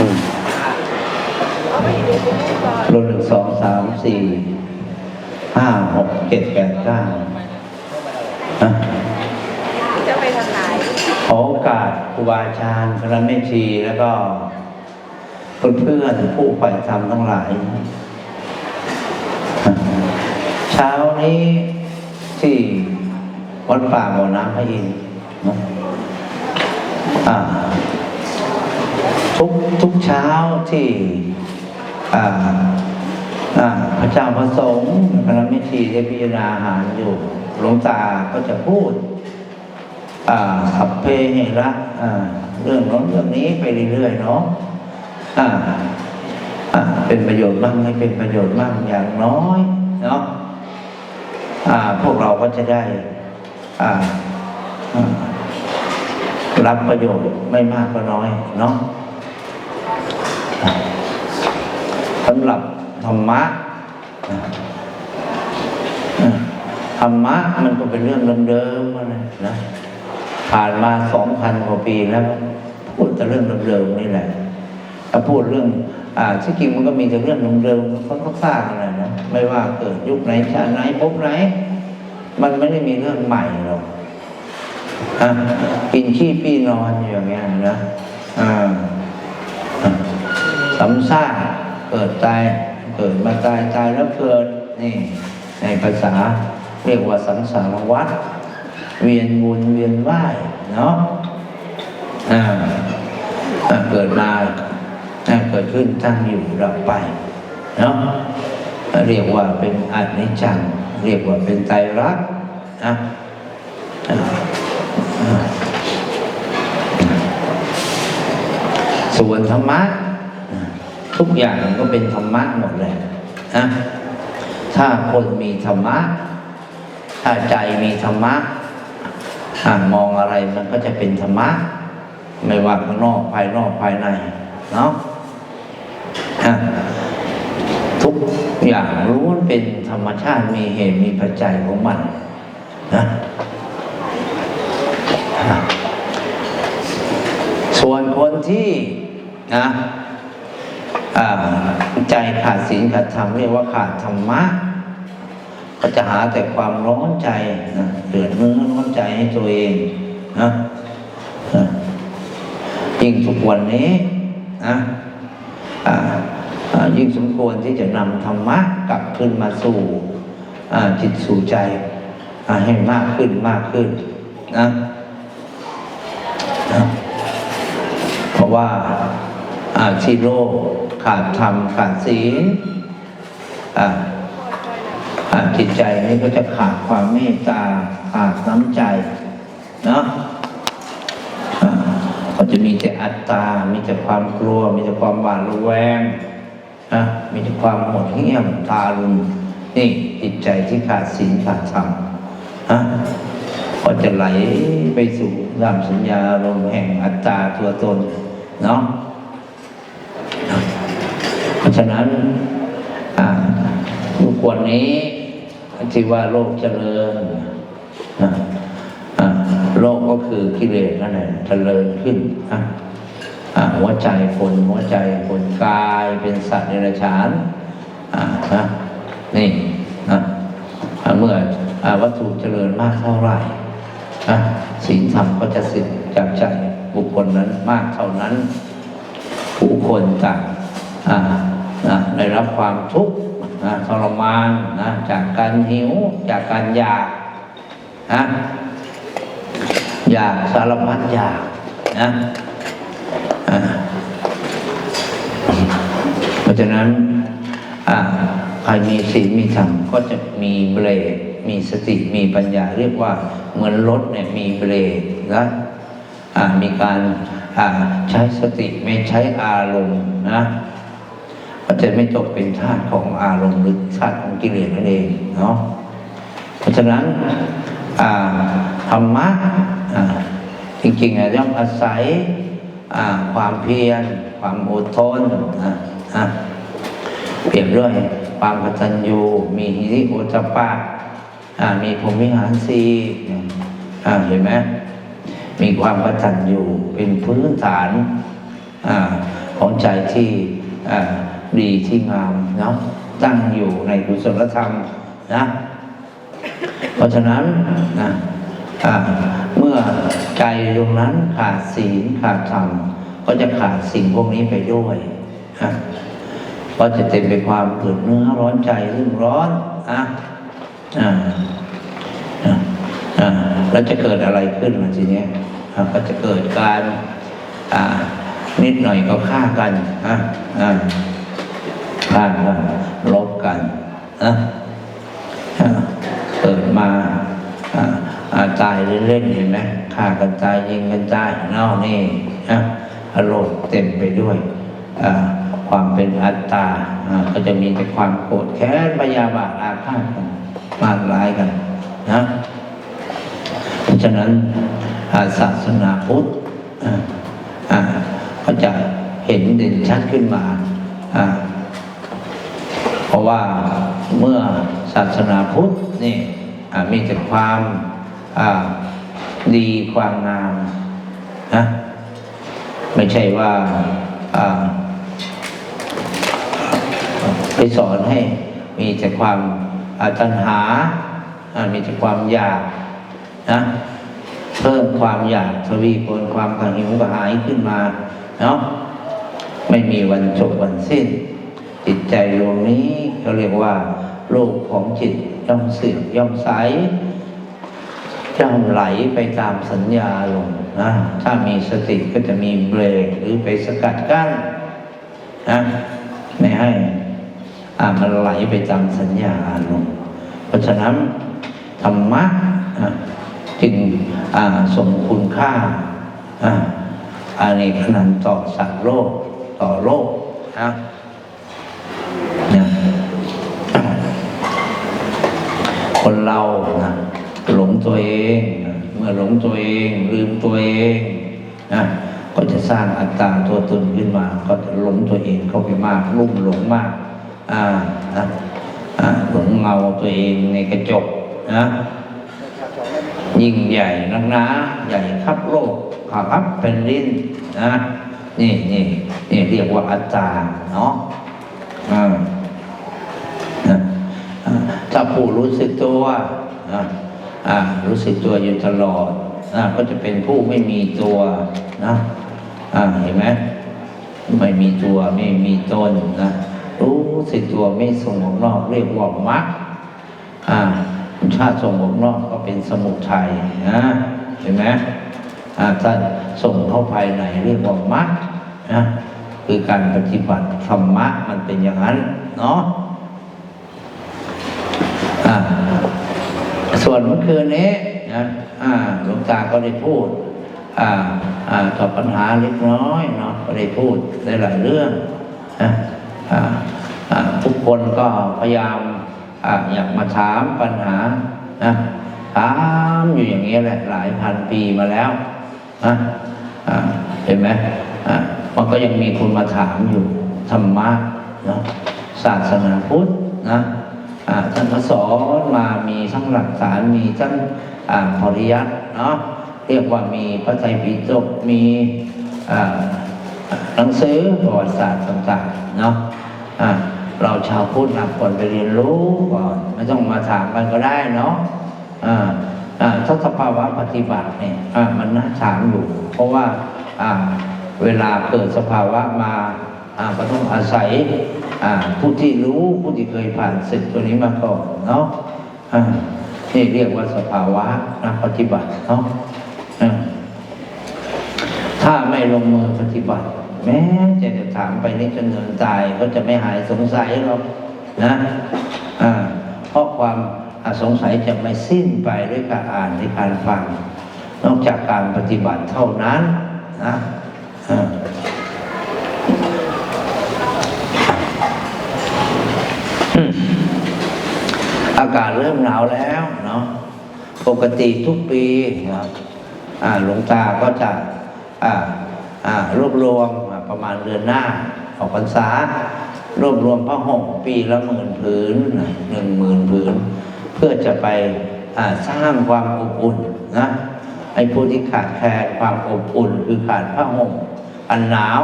อืมรุ่นหนึ่งสองสามสี่ห้าหกเจ็ดแปดเก้าฮะจะไปทางไหนขอโอกาสครูบาอาจารย์คณะแม่ชีแล้วก็เพื่อนๆผู้ใฝ่ธรรมทั้งหลาย เช้านี้ที่วัดป่าบ่อน้ำพระอินทร์เนอะอ่า ทุกทุกเช้าที่พระเจ้าพระสงฆ์คณะแม่ชีได้พิจารณาอาหารอยู่หลวงตาก็จะพูดสัพเพเหระเรื่องน้นเรื่องนี้ไปเรื่อยๆเนาะเป็นประโยชน์บ้างไม่เป็นประโยชน์บ้างอย่างน้อยเนาะพวกเราก็จะได้รับประโยชน์ไม่มากก็น้อยเนาะ สำหรับธรรมะอ่าอ่าธรรมะมันก็เป็นเรื่องเดิมๆมาเลยนะผ่านมาสองพันกว่าปีแล้ว พูดแต่เรื่องเดิมๆนี่แหละถ้าพูดเรื่อง อ่าที่จริงมันก็มีแต่เรื่องเดิมๆเขาก็สร้างอะไรนะไม่ว่าเกิดยุคไหนชาติไหนภพไหน มันไม่ได้มีเรื่องใหม่หรอกอะกินขี้ปี้นอนอย่างเงี้ยนะอ่า สำซากเกิดตายเกิดมาตายตายแล้วเกิดนี่ในภาษาเรียกว่าสังสารวัฏเวียนวนเวียนว่ายเนาะอ่าเกิดมาเกิดขึ้นตั้งอยู่ดับไปเนาะเรียกว่าเป็นอนิจจัง เรียกว่าเป็นไตรลักษณ์นะส่วนธรรมะ ทุกอย่างก็เป็นธรรมะหมดเลยนะถ้าคนมีธรรมะ ถ้าใจมีธรรมะอ่ามองอะไรมันก็จะเป็นธรรมะ ไม่ว่าข้างนอกภายนอกภายใน เนาะทุกอย่างรู้ว่าเป็นธรรมชาติมีเหตุมีปัจจัยของมันนะส่วนคนที่นะ ใจขาดศีลขาดธรรมเรียกว่าขาดธรรมะ ก็จะหาแต่ความร้อนใจนะเดือดเนื้อร้อนใจให้ตัวเองนะยิ่งทุกวันนี้นะยิ่งสมควรที่จะนำธรรมะกลับขึ้นมาสู่จิตสู่ใจให้มากขึ้นมากขึ้นนะนะเพราะว่า ที่โลกขาดธรรมขาดศีลอ่าอ่าจิตใจนี้ก็จะขาดความเมตตาขาดน้ำใจเนาะอ่าก็จะมีแต่อัตตา มีแต่ความกลัว มีแต่ความหวาดระแวงนะมีแต่ความหมดเหี้ยมทารุณนี่จิตใจที่ขาดศีลขาดธรรมนะก็จะไหลไปสู่รามสัญญาลมแห่งอัตตาตัวตนเนาะ เพราะฉะนั้นทุกวันนี้ที่ว่าโลกเจริญโลกก็คือกิเลสนั่นแหละเจริญขึ้นหัวใจคนหัวใจคนกายเป็นสัตว์เดรัจฉานอ่านนี่เมื่ออวัตถุเจริญมากเท่าไหร่อะศีลธรรมก็จะสิ้นจากใจบุคคลนั้นมากเท่านั้นผู้คนต่าง ได้รับความทุกข์ทรมานนะจากการหิวจากการอยากนะอยากสารพัดอยากนะอ่าเพราะฉะนั้นอ่าใครมีศีลมีธรรมก็จะมีเบรกมีสติมีปัญญาเรียกว่าเหมือนรถเนี่ยมีเบรกนะอ่ามีการอ่าใช้สติไม่ใช้อารมณ์นะ ก็จะไม่ตกเป็นทาสของอารมณ์หรือทาสของกิเลสนั่นเองเนาะเพราะฉะนั้นธรรมะจริงๆอะย่อมอาศัยความเพียร ความอดทนนะอะเปรียบด้วยความกตัญญูมีหิริโอตปปะอ่ามีพรหมิหารสีเห็นไหมมีความกตัญญูเป็นพื้นฐานอของใจที่ ดีที่งามเนาะตั้งอยู่ในกุศลธรรมนะ เพราะฉะนั้นนะเมื่อใจดวงนั้นขาดศีลขาดธรรม ก็จะขาดสิ่งพวกนี้ไปด้วยนะก็จะเต็มไปความเกิดเนื้อร้อนใจรุ่มร้อนนะอ่าอ่าอ่าแล้วจะเกิดอะไรขึ้นล่ะทีเนี้ยก็จะเกิดการอ่านิดหน่อยก็ฆ่ากันอ่าอ่า ฆ่ากันลบกันนะเกิดมาตายเล่นๆเห็นไหมฆ่ากันตายยิงกันตายน่านี่นะอารมณ์เต็มไปด้วยความเป็นอัตตาก็จะมีแต่ความโกรธแค้นพยาบาทอาฆาตกันมากร้ายกันนะเพราะฉะนั้นาศาสนาพุทธก็จะเห็นเด่นชัดขึ้นมา เพราะว่าเมื่อศาสนาพุทธนี่มีแต่ความดีความงามนะไม่ใช่ว่าไปสอนให้มีแต่ความอาตัณหาอ่ามีแต่ความอยากนะเพิ่มความอยากทวีคูณความกระหิวกระหายขึ้นมาเนาะไม่มีวันจบวันสิ้น จิตใจดวงนี้เขาเรียกว่า โลกของจิตย่อมเสื่อมย่อมใสย่อมไหลไปตามสัญญาลงนะถ้ามีสติก็จะมีเบรกหรือไปสกัดกั้นนะไม่ให้อ่ามันไหลไปตามสัญญาลงเพราะฉะนั้นธรรมะอะจึงอ่าสมคุณค่าอ่าอาในขนันต์ต่อสัตว์โลกต่อโลกนะ คนเรานะหลงตัวเองนะเมื่อหลงตัวเอง ลืมตัวเองนะก็จะสร้างอัตตาตัวตนขึ้นมา ก็จะหลงตัวเองเข้าไปมากลุ่มหลงมาก อ่านะหลงเงาตัวเองในกระจกนะยิ่งใหญ่นักหนาใหญ่ครับโลกขับเป็นลิ้นนะนี่นี่นี่เรียกว่าอัตตาเนาะอ่า ถ้าผู้รู้สึกตัวอ่ารู้สึกตัวอยู่ตลอดอ่าก็จะเป็นผู้ไม่มีตัวนะอ่าเห็นไหมไม่มีตัวไม่มีตนนะรู้สึกตัวไม่ส่งออกนอกเรียกว่ามรรคอ่าถ้าส่งออกนอกก็เป็นสมุทัยนะเห็นไหมอ่าถ้าส่งเข้าภายในเรียกว่ามรรคนะคือการปฏิบัติธรรมะมันเป็นอย่างนั้นเนาะ อ่าส่วนเมื่อคืนนี้นะอ่าหลวงตาก็ได้พูด อ่าอ่าตอบปัญหาเล็กน้อยเนาะก็ได้พูดได้หลายเรื่องนะอ่าอ่าทุกคนก็พยายามอ่าอยากมาถามปัญหานะถามอยู่อย่างนี้แหละหลายพันปีมาแล้วนะอ่าเห็นไหมอ่ามันก็ยังมีคนมาถามอยู่ธรรมะเนาะศาสนาพุทธนะ ท่านก็สอนมามีทั้งหลักฐานมีทั้งอ่าปริยัติเนาะเรียกว่ามีพระไตรปิฎกมีหนังสือประวัติศาสตร์ต่างๆเนาะเราชาวพุทธนะควรไปเรียนรู้ก่อนไม่ต้องมาถามกันก็ได้เนาะอ่าอ่าถ้าสภาวะปฏิบัติเนี่ยมันน่าถามอยู่ เพราะว่าเวลาเกิดสภาวะมา ก็ต้องอาศัยผู้ที่รู้ผู้ที่เคยผ่านศึกตัวนี้มาก่อนเนาะนี่เรียกว่าสภาวะนักปฏิบัติเนาะถ้าไม่ลงมือปฏิบัติ แม้จะจะถามไปนี่จนเงินตายก็จะไม่หายสงสัยหรอกนะเพราะความสงสัยจะไม่สิ้นไปด้วยการอ่านด้วยการฟัง นอกจากการปฏิบัติเท่านั้นนะอ่าอืมอากาศเริ่มหนาวแล้วเนาะปกติทุกปีนะอ่าหลวงตาก็จะอ่าอ่ารวบรวมประมาณเดือนหน้าออกพรรษารวบรวมผ้าห่มปีละหมื่นผืนหนึ่งหมื่นผืน เพื่อจะไปอ่าสร้างความอบอุ่นนะไอ้ผู้ที่ขาดแคลนความอบอุ่น คือขาดผ้าห่มอันหนาว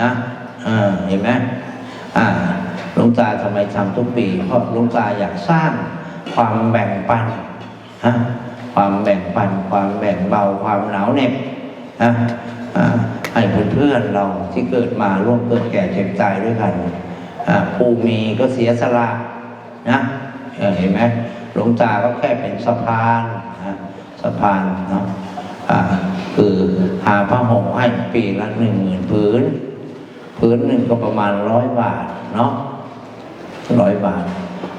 นะอ่าเห็นไหมอ่าหลวงตาทำไมทำทุกปี เพราะหลวงตาอยากสร้าง ความแบ่งปันฮะความแบ่งปัน ความแบ่งเบาความหนาวเหน็บนะให้เพื่อนๆเราที่เกิดมาร่วมเกิดแก่เจ็บตายด้วยกันอ่าผู้มีก็เสียสละนะเห็นไหมหลวงตาก็แค่เป็นสะพานนะสะพานเนาะอ่าคือหาผ้าห่มให้ปีละหนึ่งหมื่นผืนพื้นหนึ่งก็ประมาณร้อยบาทเนาะร้อยบาท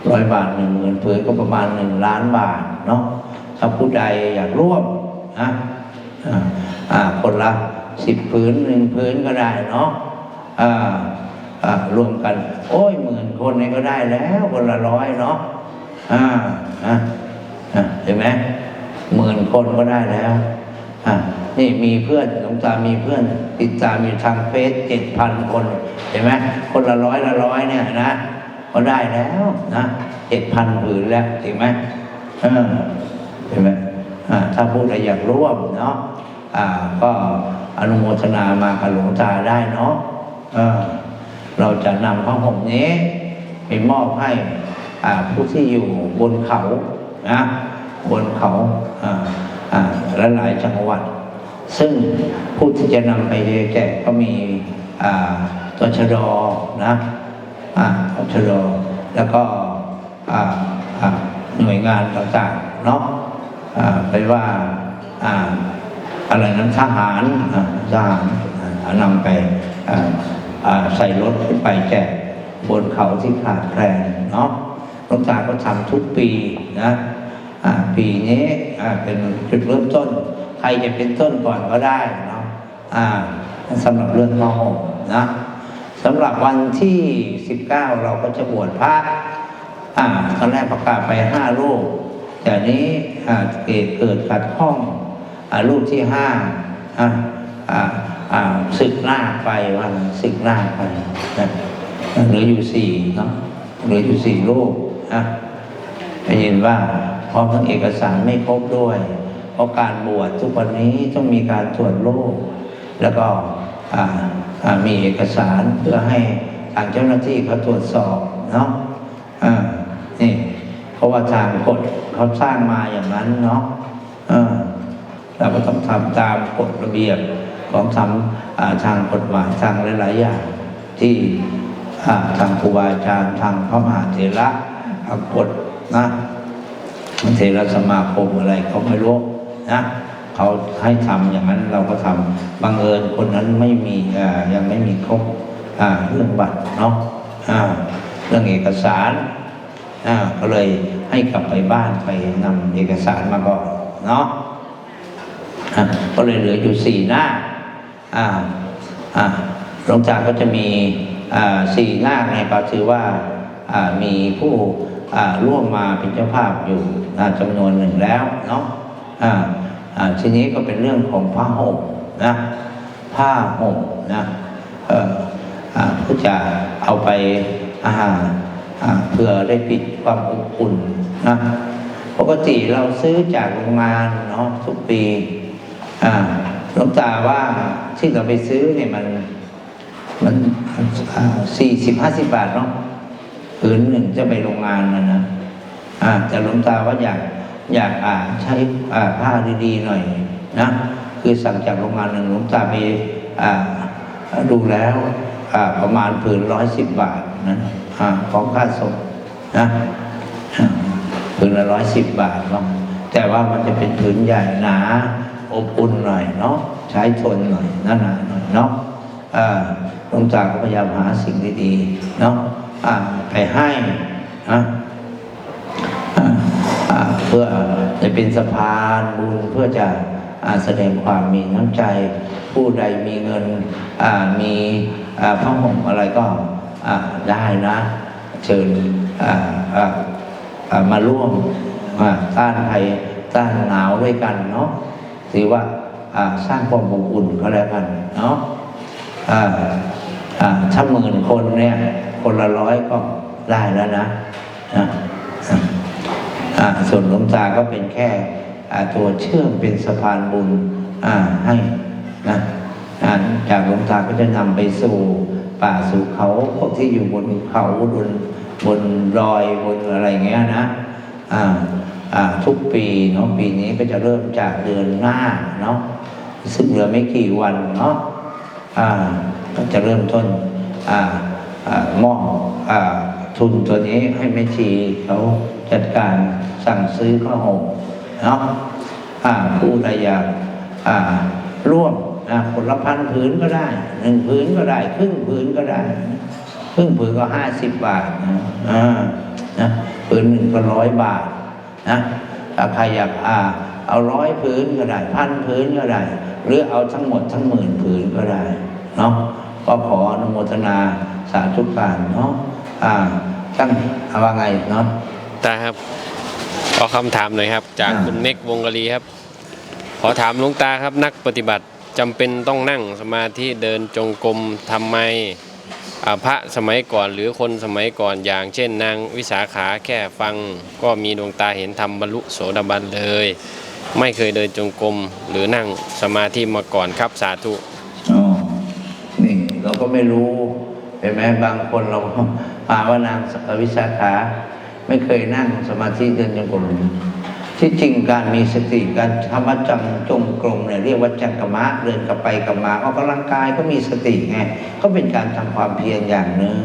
ร้อยบาทหนึ่งหมื่นพื้นก็ประมาณหนึ่งล้านบาทเนาะถ้าผู้ใดอยากร่วมนะอ่าคนละสิบพื้นหนึ่งพื้นก็ได้เนาะอ่าอ่ารวมกัน โอ้ยหมื่นคนนี่ก็ได้แล้วคนละร้อยเนาะอ่าอ่าเห็นไหมหมื่นคนก็ได้แล้วอะนี่มีเพื่อนหลวงตามีเพื่อนติดตามอยู่ทางเฟซเจ็ดพันคน เห็นไหมคนละร้อยละร้อยเนี่ยนะ ก็ได้แล้วนะเจ็ดพันผืนแล้วเห็นไหมเห็นไหมถ้าผู้ใดอยากร่วมเนาะก็อนุโมทนามากับหลวงตาได้เนาะเออเราจะนำผ้าห่มนี้ไปมอบให้ผู้ที่อยู่บนเขานะบนเขาและหลายจังหวัด ซึ่งผู้ที่จะนำไปแจกก็มีอ่าตชดนะ อ่าตชดแล้วก็หน่วยงานต่างๆเนาะไปว่าอะไรนั้นทหารทหารนำไปใส่รถขึ้นไปแจกบนเขาที่ขาดแคลนเนาะหลวงตาก็ทำทุกปีนะปีนี้เป็นจุดเริ่มต้น ใครจะเป็นต้นก่อนก็ได้เนาะสำหรับเรื่องมหกนะ สำหรับวันที่ 19 เราก็จะบวชพระอ่าตอนแรกประกาศไปห้ารูปแต่นี้เกิดเกิดขัดข้องอรูปที่ห้าอ่าอ่าอ่าศึกหน้าไปวันศึกหน้าไปนะเหลืออยู่สี่เนาะเหลืออยู่สี่รูปนะได้ยินว่าพร้อมทั้งเอกสารไม่ครบด้วย เพราะการบวชทุกวันนี้ต้องมีการตรวจโรคแล้วก็อ่า มีเอกสารเพื่อให้ทางเจ้าหน้าที่เขาตรวจสอบเนาะอ่านี่เพราะว่าทางกฎเขาสร้างมาอย่างนั้นเนาะอ่เราก็ต้องทำตามกฎระเบียบของทำทางกฎหมายทางหลายๆอย่างที่ทางครูบาอาจารย์ทางพระมหาเถระกฎนะเทระสมาคมอะไรเขาไม่รู้นะ เขาให้ทำอย่างนั้นเราก็ทำบังเอิญคนนั้นไม่มียังไม่มีครบเรื่องบัตรเนาะเรื่องเอกสารอ่าก็เลยให้กลับไปบ้านไปนำเอกสารมาก่อนเนาะะก็เลยเหลืออยู่สี่หน้าอ่าอ่าหลวงจาก็จะมีอ่าสี่หน้าในก็ถือว่าอ่ามีผู้อ่าร่วมมาเป็นเจ้าภาพอยู่จำนวนหนึ่งแล้วเนาะอ่า ทีนี้ก็เป็นเรื่องของผ้าห่มนะผ้าห่มนะเอ่อเพื่อจะเอาไปอาหารอ่าเพื่อได้ปิดความอบอุ่นนะปกติเราซื้อจากโรงงานเนาะทุกปีอ่าหลวงตาว่าที่เราไปซื้อเนี่ยมันมันสี่สิบห้าสิบบาทเนาะผืนหนึ่งจะไปโรงงานนะนะอ่าแต่หลวงตาว่าอยาก อยากอ่าใช้อ่าผ้าดีๆหน่อยนะคือสั่งจากโรงงานหนึ่งหลวงตาไปอ่าดูแล้วอ่าประมาณผืนร้อยสิบบาทนะอ่าของค่าส่งนะผืนละร้อยสิบบาทเนาแต่ว่ามันจะเป็นผืนใหญ่หนาอบอุ่นหน่อยเนาะใช้ทนหน่อยหนาๆหน่อยเนาะหลวงตาก็พยายามหาสิ่งดีๆเนาะไปให้นะ พื่อจะเป็นสะพานบุญเพื่อจะอแสดงความมีน้ำใจ ผู้ใดมีเงินมีผ้าห่มอะไรก็ได้นะ เชิญมาร่วมต้านภัยต้านหนาวด้วยกันเนาะถือว่าสร้างความอบอุ่นก็แล้วกันเนาะถ้าหมื่นคนเนี่ย คนละร้อยก็ได้แล้วนะ ส่วนหลวงตาก็เป็นแค่ตัวเชื่อมเป็นสะพานบุญให้นะจากหลวงตาก็จะนำไปสู่ป่าสู่เขาพวกที่อยู่บนเขาบนบนดอยบนอะไรเงี้ยนะทุกปีเนาะปีนี้ก็จะเริ่มจากเดือนหน้าเนาะซึ่งเหลือไม่กี่วันเนาะก็จะเริ่มต้นอ่าอ่ามอบอ่าทุนตัวนี้ให้แม่ชีเขา จัดการสั่งซื้อข้าวหอมเนาะผู้ใดอยากร่วมนะคนลพันผืนก็ได้หนึ่งผืนก็ได้ ครึ่งผืนก็ได้ ครึ่งผืนก็ห้าสิบบาทนะอ่าะผืนหนึ่งก็ร้อยบาทนะถ้าใครอยากอาเอาร้อยผืนก็ได้พันผืนก็ได้ หรือเอาทั้งหมดทั้งหมื่นผืนก็ได้เนาะก็ขออนุโมทนาสาธุการเนาะอ่าตั้งเอาว่าไงเนาะ ตาครับขอคำถามหน่อยครับ จากอ่าคุณเมกวงกะลีครับ ขอถามหลวงตาครับ นักปฏิบัติจำเป็นต้องนั่งสมาธิเดินจงกรมทำไมอ่าพระสมัยก่อนหรือคนสมัยก่อนอย่างเช่นนางวิสาขาแค่ฟัง ก็มีดวงตาเห็นธรรมบรรลุโสดาบันเลย ไม่เคยเดินจงกรมหรือนั่งสมาธิมาก่อนครับสาธุอ๋อนี่เราก็ไม่รู้เห็นไหมบางคนเรามาว่านางวิสาขา ไม่เคยนั่งสมาธิเดินจงกรมที่จริงการมีสติการทำวัจังจงกรมเนี่ยเรียกว่าจักรมะเดินกลับไปกลับมาออกกำลังกายก็มีสติไงก็เป็นการทำความเพียรอย่างหนึ่ง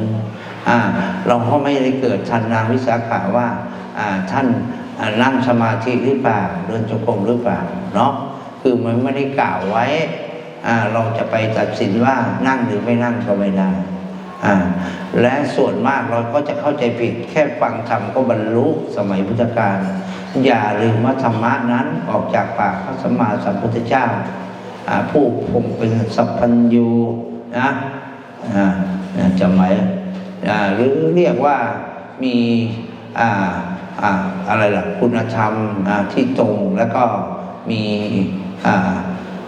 อ่าเราก็ไม่ได้เกิดทันนางวิสาขาว่าอ่าท่านนั่งสมาธิหรือเปล่าเดินจงกรมหรือเปล่าเนาะคือมันไม่ได้กล่าวไว้อ่าเราจะไปตัดสินว่านั่งหรือไม่นั่งก็ไม่ได้ และส่วนมากเราก็จะเข้าใจผิดแค่ฟังธรรมก็บรรลุสมัยพุทธกาลอย่าลืมว่าธรรมะนั้นออกจากปากพระสัมมาสัมพุทธเจ้าผู้คงเป็นสัพพัญญูนะจำไว้อ่าหรือเรียกว่ามีอ่าอ่าอะไรล่ะคุณธรรมที่ตรงแล้วก็มี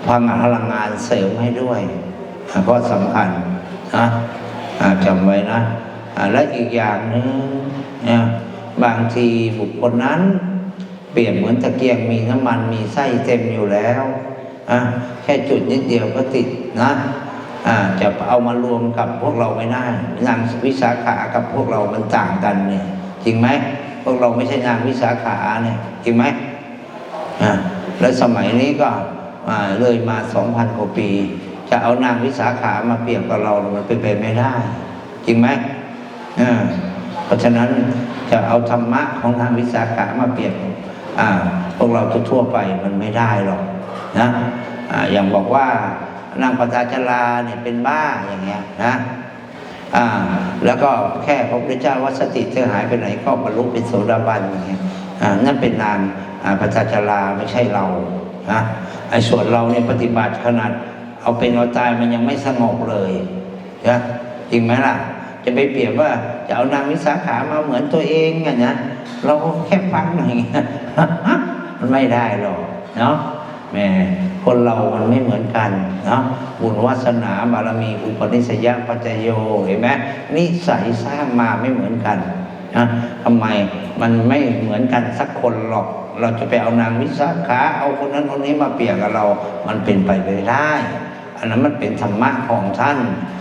พลังงานพลังงานเสริมให้ด้วยก็สำคัญนะ จำไว้นะและอีกอย่างหนึ่งนะบางทีบุคคลนั้น เปรียบเหมือนตะเกียงมีน้ำมันมีไส้เต็มอยู่แล้วะแค่จุดนิดเดียวก็ติดนะจะเอามารวมกับพวกเราไม่ได้นางวิสาขากับพวกเรามันต่างกันเนี่ยจริงไหมพวกเราไม่ใช่นางวิสาขาเนี่ยจริงไหมแล้วสมัยนี้ก็เลยมาสองพันกว่าปี จะเอานางวิสาขามาเปรียบกับเรา มันเป็นไปไม่ได้ จริงไหมเพราะฉะนั้นจะเอาธรรมะของนางวิสาขามาเปรียบพวกเราทั่วไปมันไม่ได้หรอกนะออย่างบอกว่านางปตาจาราเนี่ยเป็นบ้าอย่างเงี้ยนะแล้วก็แค่พระพุทธเจ้าว่าสติเธอหายไปไหนก็บรรลุเป็นโสดาบันอย่างเงี้ยนั่นเป็นนางอ่าพระจัจราไม่ใช่เรานะไอ้ส่วนเราเนี่ยปฏิบัติขนาด เอาเป็นเอาตายมันยังไม่สงบเลยนะจริงไหมล่ะ จะไปเปรียบว่าจะเอานางวิสาขามาเหมือนตัวเองอะนะเราก็แค่ฟังอย่างเงี้ยมันไม่ได้หรอกเนาะแม่คนเรามันไม่เหมือนกันเนาะบุญวาสนาบารมี อุปนิสัยปัจจโยเห็นไหมนิสัยสร้างมาไม่เหมือนกัน นะทำไมมันไม่เหมือนกันสักคนหรอก เราจะไปเอานางวิสาขาเอาคนนั้นคนนี้มาเปรียบกับเรา มันเป็นไปไม่ได้ อันนั้นมันเป็นธรรมะของท่าน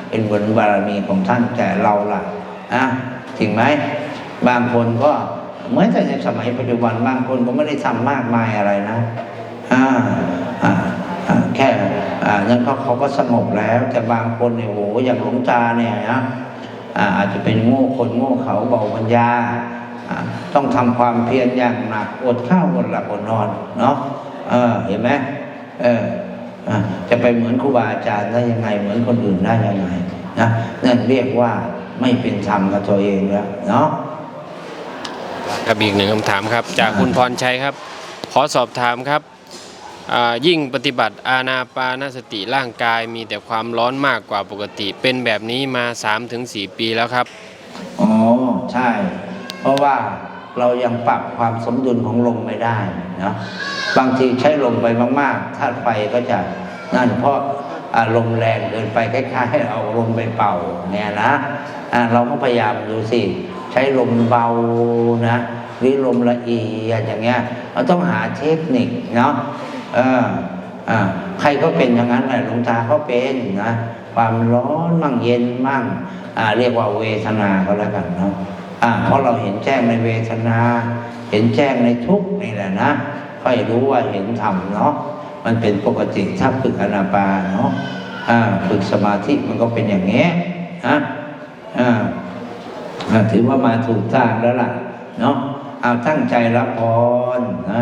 เป็นบุญบารมีของท่านแต่เราล่ะนะจริงไหมบางคนก็เหมือนแต่ในสมัยปัจจุบันบางคนก็ไม่ได้ทำมากมายอะไรนะอ่าอ่าแค่อ่านั้นก็เขาก็สงบแล้ว แต่บางคนเนี่ยโหอย่างหลวงตาเนี่ยนะ อาจจะเป็นโง่คนโง่เขาเบาปัญญา ต้องทำความเพียรอย่างหนักอดข้าวอดหลับอดนอนเนาะเออเห็นไหมเออจะไปเหมือนครูบาอาจารย์ได้ยังไง เหมือนคนอื่นได้ยังไงนะนั่นเรียกว่าไม่เป็นธรรมกับตัวเองแล้วเนาะครับอีกหนึ่งคำถามครับ จากคุณพรชัยครับ ขอสอบถามครับ ยิ่งปฏิบัติอาณาปานสติร่างกายมีแต่ความร้อนมากกว่าปกติ เป็นแบบนี้มา 3-4 ปีแล้วครับ อ๋อ ใช่ เพราะว่าเรายังปรับความสมดุลของลมไม่ได้นะบางทีใช้ลมไปมากๆธาตุไฟก็จะนั่นเพราะอารมณ์แรงเกินไปคล้ายๆเอาลมไปเป่าเนี่ยนะอ่าเราก็พยายามดูสิ ใช้ลมเบานะหรือลมละเอียดอย่างเงี้ยเราต้องหาเทคนิคเนาะ เอออ่าใครก็เป็นอย่างนั้นแหละหลวงตาก็เป็นนะความร้อนมั่งเย็นมั่งอ่าเรียกว่าเวทนาก็แล้วกันเนาะอ่าเพราะเราเห็นแจ้งในเวทนา เห็นแจ้งในทุกนี่แหละนะค่อยรู้ว่าเห็นธรรมเนาะมันเป็นปกติถ้าฝึกอนาปาเนาะอ่าฝึกสมาธิมันก็เป็นอย่างเงี้ยนะอ่าอ่าถือว่ามาถูกทางแล้วล่ะเนาะเอาตั้งใจรับพรนะ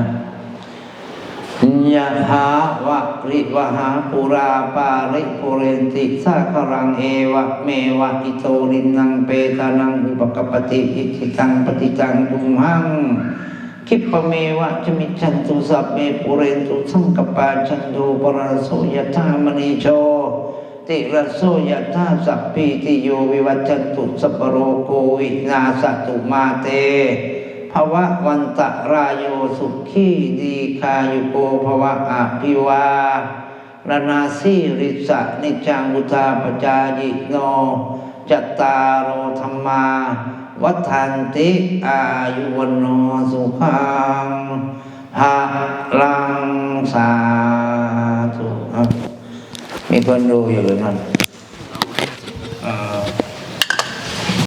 ยะถาวะริวหาปุราปาริปุเรนติสาครังเอวะเมวะอิโตรินังเปตานังอุปกปปติอิทิตังปฏิตังตุมหังคิปเมวะจะมิจันตุสัพเมปุเรนตุสังกปาจันโทปรโสยธามณีโชติระโสยธาสัพพิติโยวิวัจจันตุสัพโรโควินาสตุมาเต ภวะวันตะรายโยสุขีดีคายุโกภวะอภิวาลนาสีริสะนิจังุทาปจายิโนจัตตารโอธรรมา วัฏันติอายุวันโนสุขังภาลังสาธุมีคนดูอยู่หรือนั่น